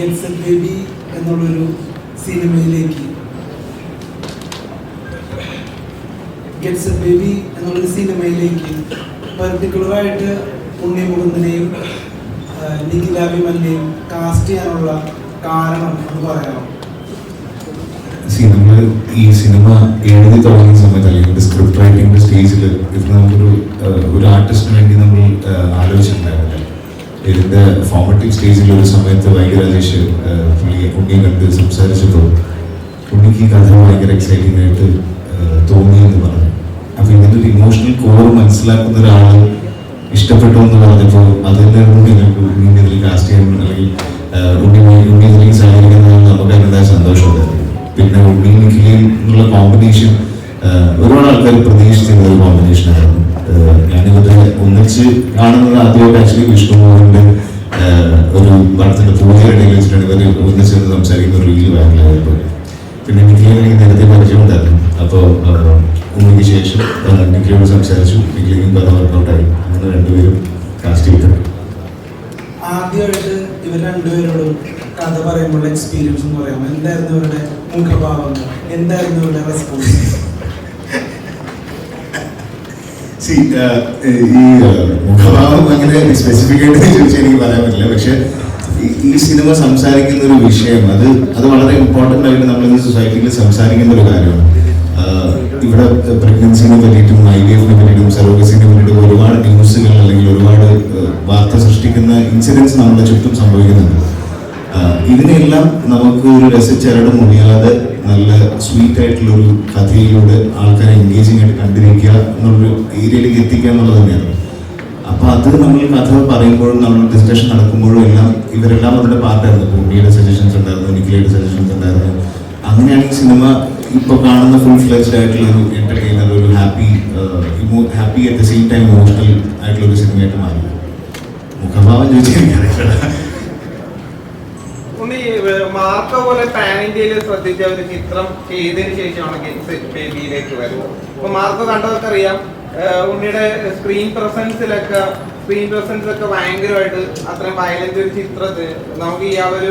Gets baby എന്നുള്ളൊരു സിനിമയിലേക്ക്. Gets baby എന്നുള്ളൊരു സിനിമയിലേക്ക് പെർട്ടിക്കുലറായിട്ട് ഉണ്ണി മുകുന്ദനെയും നിഖില വിമലിനെയും കാസ്റ്റ് ചെയ്യാനുള്ള കാരണം എന്ന് പറയാമോ? ഈ സിനിമ എഴുതി തുടങ്ങിയ സമയത്ത് അല്ലെങ്കിൽ സ്ക്രിപ്റ്റ് റൈറ്റിംഗിന്റെ സ്റ്റേജിൽ ഇത് നമുക്കൊരു ഒരു ആർട്ടിസ്റ്റിന് വേണ്ടി നമ്മൾ ഏഹ്, ഇതിന്റെ ഫോമറ്റീവ് സ്റ്റേജിൽ സമയത്ത് ഭയങ്കര രാജേഷ് ഏഹ്, പുള്ളി ഉണ്ണിയെ കണ്ട് സംസാരിച്ചപ്പോൾ ഉണ്ണിക്ക് ഈ കഥ ഭയങ്കര എക്സൈറ്റിംഗ് ആയിട്ട് തോന്നി എന്ന് പറഞ്ഞു. അപ്പൊ ഇതിന്റെ ഒരു ഇമോഷണൽ കോർ മനസ്സിലാക്കുന്ന ഒരാൾ ഇഷ്ടപ്പെട്ടു എന്ന് പറഞ്ഞപ്പോൾ അതിന്റെ കൂടി ഞങ്ങൾക്ക് ഉണ്ണി ഇതിൽ കാസ്റ്റ് ചെയ്യാൻ അല്ലെങ്കിൽ ഉണ്ണി ഉണ്ണി ഇതിലേക്ക് സഹകരിക്കുന്നതിൽ നമുക്ക് അതിന്റെതായ സന്തോഷമുണ്ടായിരുന്നു പിന്നെ ഉണ്ണി നിഖിലയും എന്നുള്ള കോമ്പിനേഷൻ ഒരുപാട് ആൾക്കാർ പ്രതീക്ഷിച്ചിരുന്ന ഒരു കോമ്പിനേഷൻ ഒന്നിച്ച് കാണുന്നത് ആദ്യമായിട്ട് ആക്ച്വലി വിഷ്ണുമോഹന്റെ ഒരു പടത്തിന്റെ പൂജയുടെ ഇടയിൽ ഇവർ ഒന്നിച്ച് നിന്ന് സംസാരിക്കുന്ന ഒരു റീൽ വൈറലായപ്പോൾ പിന്നെ നിഖിലെ എനിക്ക് നേരത്തെ പരിചയമുണ്ടായിരുന്നു. അപ്പോൾ ഉമ്മയ്ക്ക് ശേഷം നിഖിലയോട് സംസാരിച്ചു. നിഖിലേക്കും കഥ വർക്കൗട്ടായി. അങ്ങനെ രണ്ടുപേരും കാസ്റ്റ് ചെയ്തു. ആദ്യമായിട്ട് ഇവർ രണ്ടുപേരോടും കഥ പറയുമ്പോൾ എക്സ്പീരിയൻസ് എന്ന് എന്തായിരുന്നു ഇവരുടെ മുഖഭാവങ്ങൾ? എന്തായിരുന്നു ഇവരുടെ റെസ്പോൺസ് സി ഈ uh, മുഖഭാവം അങ്ങനെ സ്പെസിഫിക് ആയിട്ട് ചോദിച്ചാൽ എനിക്ക് പറയാൻ പറ്റില്ല. പക്ഷെ ഈ- സിനിമ സംസാരിക്കുന്ന ഒരു വിഷയം അത് അത് വളരെ ഇമ്പോർട്ടന്റ് ആയിട്ട് നമ്മൾ ഇന്ന് സൊസൈറ്റിയിൽ സംസാരിക്കുന്ന ഒരു കാര്യമാണ്. ഇവിടെ പ്രഗ്നൻസിനെ പറ്റിയിട്ടും ഐ ഡി എഫിനെ പറ്റിയിട്ടും സെറോഗസിനെ പറ്റിയിട്ടും ഒരുപാട് ന്യൂസുകൾ അല്ലെങ്കിൽ ഒരുപാട് വാർത്ത സൃഷ്ടിക്കുന്ന ഇൻസിഡൻസ് നമ്മുടെ ചുറ്റും സംഭവിക്കുന്നുണ്ട്. ഇതിനെല്ലാം നമുക്ക് ഒരു രസച്ചരട് മുറിയാതെ നല്ല സ്വീറ്റ് ആയിട്ടുള്ള ഒരു കഥയിലൂടെ ആൾക്കാരെ എൻഗേജിങ് ആയിട്ട് കണ്ടിരിക്കുക എന്നുള്ളൊരു ഏരിയയിലേക്ക് എത്തിക്കുക എന്നുള്ളത് തന്നെയാണ്. അപ്പൊ അത് നമ്മൾ കഥ പറയുമ്പോഴും നമ്മൾ ഡിസ്കഷൻ നടക്കുമ്പോഴും എല്ലാം ഇവരെല്ലാം അവരുടെ പാർട്ടായിരുന്നു. ഭൂമിയുടെ സജഷൻസ് ഉണ്ടായിരുന്നു നിഖിലയുടെ സജഷൻസ് ഉണ്ടായിരുന്നു. അങ്ങനെയാണ് ഈ സിനിമ ഇപ്പൊ കാണുന്ന ഫുൾ ഫ്ലെച്ച് ആയിട്ടുള്ള ഒരു എന്റർടൈനർ ഒരു happy happy at the same time emotional ആയിട്ടുള്ള ഒരു സിനിമയായിട്ട് മാറി മുഖഭാവം ചോദിച്ചാൽ എനിക്കറിയില്ല. ഏർ മാർക്കോ പോലെ പാൻ ഇന്ത്യയിൽ ശ്രദ്ധിച്ച ഒരു ചിത്രം ചെയ്തതിന് ശേഷമാണ് ഗെറ്റ്സ് ബേബിയിലേക്ക് വരുന്നത്. അപ്പൊ മാർക്കോ കണ്ടതൊക്കെ അറിയാം ഉണ്ണിയുടെ സ്ക്രീൻ പ്രസൻസിലൊക്കെ സ്ക്രീൻ പ്രസൻസ് ഒക്കെ ഭയങ്കരമായിട്ട് അത്രയും വയലന്റ് ഒരു ചിത്രത്തിൽ നമുക്ക് ഈ ആ ഒരു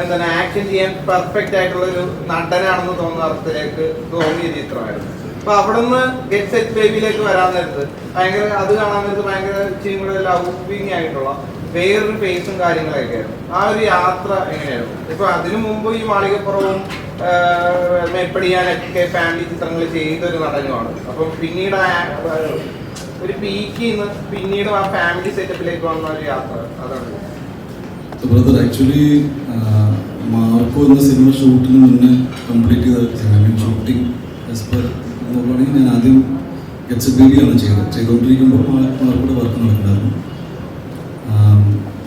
എന്താണ് ആക്ഷൻ ചെയ്യാൻ പെർഫെക്റ്റ് ആയിട്ടുള്ള ഒരു നടനാണെന്ന് തോന്നുന്ന അർത്ഥത്തിലേക്ക് തോന്നിയ ചിത്രമായിരുന്നു. അപ്പൊ അവിടെ നിന്ന് ഗെറ്റ് സെറ്റ് ബേബിയിലേക്ക് വരാൻ നേരത്ത് ഭയങ്കര അത് കാണാൻ നേരത്ത് ഭയങ്കര ഇച്ചിരി കൂടെ ലവിങ് ആയിട്ടുള്ള വേറൊരു ഫേസും കാര്യങ്ങളൊക്കെ ആയിരുന്നു. ആ ഒരു യാത്ര എങ്ങനെയായിരുന്നു? ഇപ്പൊ അതിനു മുമ്പ് ഈ മാളികപ്പുറവും മേപ്പടിയാനൊക്കെ ഫാമിലി ചിത്രങ്ങൾ ചെയ്ത ഒരു നടനുമാണ്. അപ്പൊ പിന്നീട് ആ, ഒരു പീക്കിൽ നിന്ന് പിന്നീട് ആ ഫാമിലി സെറ്റപ്പിലേക്ക് വന്ന ഒരു യാത്ര അതാണ്. ബ്രദർ ആക്ച്വലി മാർക്കോ എന്ന സിനിമ ഷൂട്ടിന് മുന്നേ കംപ്ലീറ്റ് ചെയ്ത ഷൂട്ടിംഗ് ആസ് പെർ നോക്കുകയാണെങ്കിൽ ഞാൻ ആദ്യം എച്ച് ബി ഗെറ്റ്സ് ആണ് ചെയ്തത്. ചെയ്തുകൊണ്ടിരിക്കുമ്പോൾ മാർക്കോടെ വർക്ക് നടക്കുന്നുണ്ടായിരുന്നു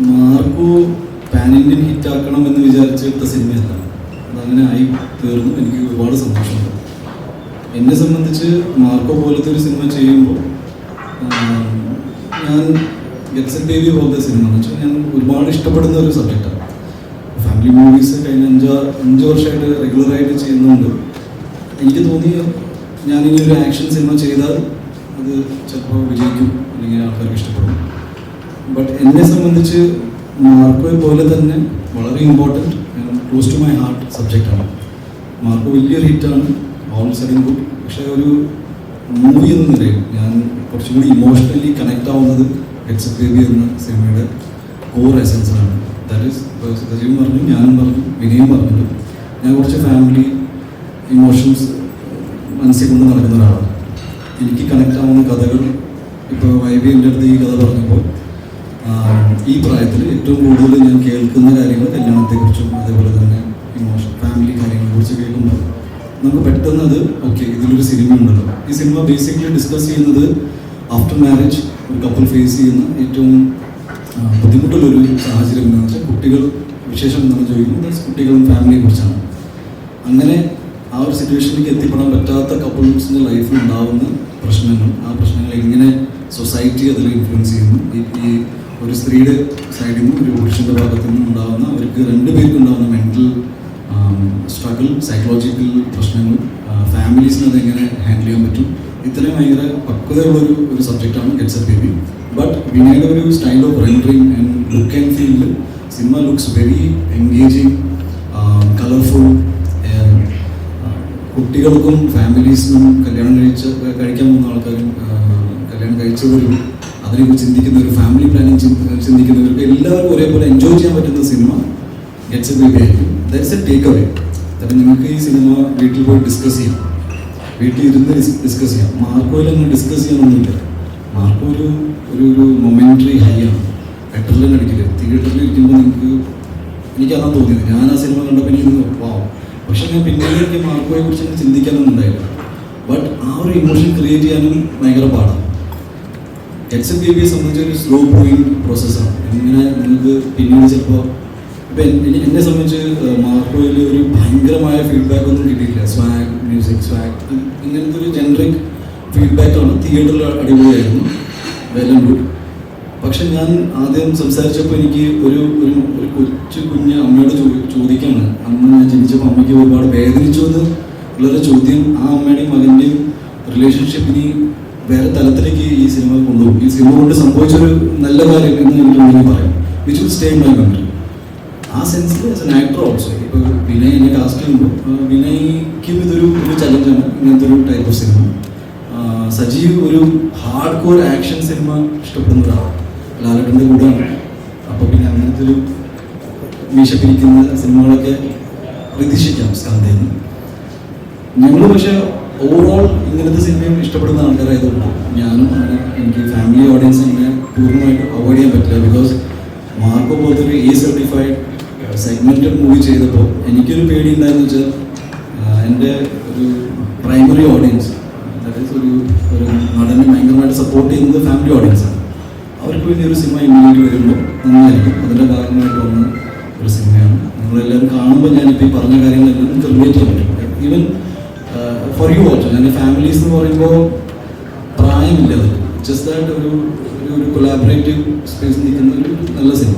മാർക്കോ പാൻ ഇന്ത്യൻ ഹിറ്റ് ആക്കണം എന്ന് വിചാരിച്ചെടുത്ത സിനിമയല്ല അതങ്ങനെ ആയി തീർന്നു. എനിക്ക് ഒരുപാട് സന്തോഷമുണ്ട്. എന്നെ സംബന്ധിച്ച് മാർക്കോ പോലത്തെ ഒരു സിനിമ ചെയ്യുമ്പോൾ ഞാൻ ഗെറ്റ്സ് എ ബേബി പോലത്തെ സിനിമ എന്ന് വെച്ചാൽ ഞാൻ ഒരുപാട് ഇഷ്ടപ്പെടുന്ന ഒരു സബ്ജക്റ്റാണ് ഫാമിലി മൂവീസ് കഴിഞ്ഞ അഞ്ചാ അഞ്ച് വർഷമായിട്ട് റെഗുലറായിട്ട് ചെയ്യുന്നുണ്ട്. എനിക്ക് തോന്നി ഞാൻ ഇനി ഒരു ആക്ഷൻ സിനിമ ചെയ്താൽ അത് ചിലപ്പോൾ വിജയിക്കും അല്ലെങ്കിൽ ആൾക്കാർക്ക് ഇഷ്ടപ്പെടും. ബട്ട് എന്നെ സംബന്ധിച്ച് മാർക്കോയെ പോലെ തന്നെ വളരെ important close to my heart സബ്ജക്റ്റാണ് മാർക്കോ വലിയൊരു ഹിറ്റാണ് ഓൾ സെഡൻ ഗുഡ് പക്ഷേ ഒരു മൂവി എന്ന നിലയിൽ ഞാൻ കുറച്ചും കൂടി ഇമോഷണലി കണക്ട് ആവുന്നത് എക്സ് ബേബി എന്ന സിനിമയുടെ കോർ എസൻസിലാണ് ദാറ്റ് ഈസ് സജീവ് പറഞ്ഞു ഞാനും പറഞ്ഞു വിനയും പറഞ്ഞു ഞാൻ കുറച്ച് ഫാമിലി ഇമോഷൻസ് മനസ്സിൽ കൊണ്ട് നടക്കുന്ന ഒരാളാണ്. എനിക്ക് കണക്ട് ആവുന്ന കഥകൾ ഇപ്പോൾ വൈബി എന്റെ അടുത്ത് ഈ കഥ പറഞ്ഞപ്പോൾ ഈ പ്രായത്തിൽ ഏറ്റവും കൂടുതൽ ഞാൻ കേൾക്കുന്ന കാര്യങ്ങൾ കല്യാണത്തെക്കുറിച്ചും അതേപോലെ തന്നെ ഇമോഷൻ ഫാമിലി കാര്യങ്ങളെക്കുറിച്ച് കേൾക്കുമ്പോൾ നമുക്ക് പെട്ടെന്ന് അത് ഓക്കെ ഇതിലൊരു സിനിമ ഉണ്ടല്ലോ. ഈ സിനിമ ബേസിക്കലി ഡിസ്കസ് ചെയ്യുന്നത് ആഫ്റ്റർ മാരേജ് ഒരു കപ്പിൾ ഫേസ് ചെയ്യുന്ന ഏറ്റവും ബുദ്ധിമുട്ടുള്ളൊരു സാഹചര്യം എന്താണെന്ന് വെച്ചാൽ കുട്ടികൾ വിശേഷം എന്താണെന്ന് ചോദിക്കുന്നത്? കുട്ടികളും ഫാമിലിയെ കുറിച്ചാണ് അങ്ങനെ ആ ഒരു സിറ്റുവേഷനിലേക്ക് എത്തിപ്പെടാൻ പറ്റാത്ത കപ്പിൾസിന്റെ ലൈഫിൽ ഉണ്ടാവുന്ന പ്രശ്നങ്ങൾ ആ പ്രശ്നങ്ങൾ എങ്ങനെ സൊസൈറ്റി അതിൽ ഇൻഫ്ലുവൻസ് ചെയ്യുന്നു. ഈ ഒരു സ്ത്രീയുടെ സൈഡിൽ നിന്നും ഒരു പുരുഷന്റെ ഭാഗത്തു നിന്നും ഉണ്ടാകുന്ന അവർക്ക് രണ്ടുപേർക്കും ഉണ്ടാകുന്ന മെന്റൽ സ്ട്രഗിൾ സൈക്കോളജിക്കൽ പ്രശ്നങ്ങൾ ഫാമിലീസിന് അതെങ്ങനെ ഹാൻഡിൽ ചെയ്യാൻ പറ്റും? ഇത്രയും ഭയങ്കര പക്വതയുള്ളൊരു ഒരു സബ്ജക്റ്റാണ് ഗെറ്റ്സ് എ ബേബി ബട്ട് വിനയുടെ ഒരു style of rendering and look and ഫീലിൽ cinema looks very engaging colourful കുട്ടികൾക്കും ഫാമിലീസിനും കല്യാണം കഴിച്ച കഴിക്കാൻ പോകുന്ന ആൾക്കാരും കല്യാണം കഴിച്ചവരും അതിനെക്കുറിച്ച് ചിന്തിക്കുന്ന ഒരു ഫാമിലി പ്ലാനിങ് ചിന്തിക്കുന്നവർക്ക് എല്ലാവർക്കും ഒരേപോലെ എൻജോയ് ചെയ്യാൻ പറ്റുന്ന cinema gets a that's a take away അപ്പം നിങ്ങൾക്ക് ഈ സിനിമ വീട്ടിൽ പോയി ഡിസ്കസ് ചെയ്യാം. വീട്ടിൽ ഇരുന്ന് ഡിസ്കസ് ചെയ്യാം. മാർക്കോയിലൊന്നും ഡിസ്കസ് ചെയ്യാനൊന്നുമില്ല. മാർക്കോ ഒരു ഒരു ഒരു മൊമെന്ററി ഹൈ ആണ്. തിയേറ്ററിൽ ഇരിക്കുമ്പോൾ നിങ്ങൾക്ക് എനിക്കതാണ് തോന്നിയത്. ഞാൻ ആ സിനിമ കണ്ടപ്പോൾ എനിക്ക് വാവും പക്ഷെ ഞാൻ പിന്നീട് എനിക്ക് മാർക്കോയെ കുറിച്ച് എനിക്ക് ചിന്തിക്കാനൊന്നും ഉണ്ടായില്ല ബട്ട് ആ ഒരു ഇമോഷൻ ക്രിയേറ്റ് ചെയ്യാനും ഭയങ്കര പാടാണ് എച്ച് എം ബി ബിയെ സംബന്ധിച്ച് ഒരു സ്ലോ പോയിങ് പ്രോസസ്സാണ് ഇങ്ങനെ നിങ്ങൾക്ക് പിന്നീട് ചിലപ്പോൾ ഇപ്പം എന്നെ സംബന്ധിച്ച് മാർക്കോയിൽ ഒരു ഭയങ്കരമായ ഫീഡ്ബാക്ക് ഒന്നും കിട്ടിയിട്ടില്ല. സ്വാഗ് മ്യൂസിക് സ്വാഗ് ഇങ്ങനത്തെ ഒരു ജനറിക് ഫീഡ്ബാക്കാണ് തിയേറ്ററിൽ അടിപൊളിയായിരുന്നു. വെൽ ആൻഡ് ഗുഡ് പക്ഷെ ഞാൻ ആദ്യം സംസാരിച്ചപ്പോൾ എനിക്ക് ഒരു ഒരു കൊച്ചു കുഞ്ഞ് അമ്മയോട് ചോദിക്കാണ്. അന്ന് ഞാൻ ജനിച്ചപ്പോൾ അമ്മയ്ക്ക് ഒരുപാട് വേദനിച്ചു എന്ന് ഉള്ളൊരു ചോദ്യം. ആ അമ്മയുടെയും മകന്റെയും റിലേഷൻഷിപ്പിന് വേറെ തലത്തിലേക്ക് ഈ സിനിമ കൊണ്ടുപോകും. ഈ സിനിമ കൊണ്ട് സംഭവിച്ചൊരു നല്ല കാര്യം എന്ന് എനിക്ക് വേണമെങ്കിൽ പറയാം. Which will stay my memory ആ സെൻസിൽ ആസ് എൻ ആക്ടർ ഓൾസോ ഇപ്പോൾ വിനയ് എന്നെ കാസ്റ്റ് ചെയ്യുമ്പോൾ വിനയ്ക്കും ഇതൊരു ഒരു ചലഞ്ചാണ് ഇങ്ങനത്തെ ഒരു ടൈപ്പ് ഓഫ് സിനിമ സജീവ് ഒരു ഹാർഡ് കോർ ആക്ഷൻ സിനിമ ഇഷ്ടപ്പെടുന്ന ഒരാളാണ്. ലാലട്ടന്റെ കൂടെയാണ് അപ്പോൾ പിന്നെ അങ്ങനത്തെ ഒരു വീശപ്പിരിക്കുന്ന സിനിമകളൊക്കെ പ്രതീക്ഷിക്കാം സ്കന്ധയിൽ നിന്ന് ഞങ്ങൾ പക്ഷേ ഓവറോൾ ഇങ്ങനത്തെ സിനിമയും ഇഷ്ടപ്പെടുന്ന ആൾക്കാരായതുകൊണ്ട് ഞാനും അങ്ങനെ എനിക്ക് ഫാമിലി ഓഡിയൻസ് ഇങ്ങനെ പൂർണമായിട്ട് അവോയ്ഡ് ചെയ്യാൻ പറ്റില്ല. ബിക്കോസ് മാർക്കോ പോലത്തെ ഒരു എ സർട്ടിഫൈഡ് സെഗ്മെന്റഡ് മൂവി ചെയ്തപ്പോൾ എനിക്കൊരു പേടി ഉണ്ടായെന്ന് വെച്ചാൽ എന്റെ ഒരു പ്രൈമറി ഓഡിയൻസ് ദാറ്റ് ഈസ് ഒരു ഒരു നടനെ ഭയങ്കരമായിട്ട് സപ്പോർട്ട് ചെയ്യുന്നത് ഫാമിലി ഓഡിയൻസാണ് അവർക്ക് വേണ്ടി ഒരു സിനിമ ഇമ്മീഡിയറ്റ് വരുമ്പോൾ നന്നായിരിക്കും. അതിന്റെ ഭാഗമായിട്ട് വന്ന ഒരു സിനിമയാണ്. നിങ്ങളെല്ലാവരും കാണുമ്പോൾ ഞാനിപ്പോൾ ഈ പറഞ്ഞ കാര്യങ്ങളെല്ലാം നിങ്ങൾക്ക് റിലേറ്റ് ചെയ്യാൻ പറ്റും. ഈവൻ ഫോർ യു ഓൾസോ ഞാൻ ഫാമിലീസ് എന്ന് പറയുമ്പോൾ പ്രായമില്ല. അത് ജസ്റ്റ് ആയിട്ട് ഒരു ഒരു- കൊലാബറേറ്റീവ് സ്പേസ് നിൽക്കുന്ന ഒരു നല്ല സിനിമ.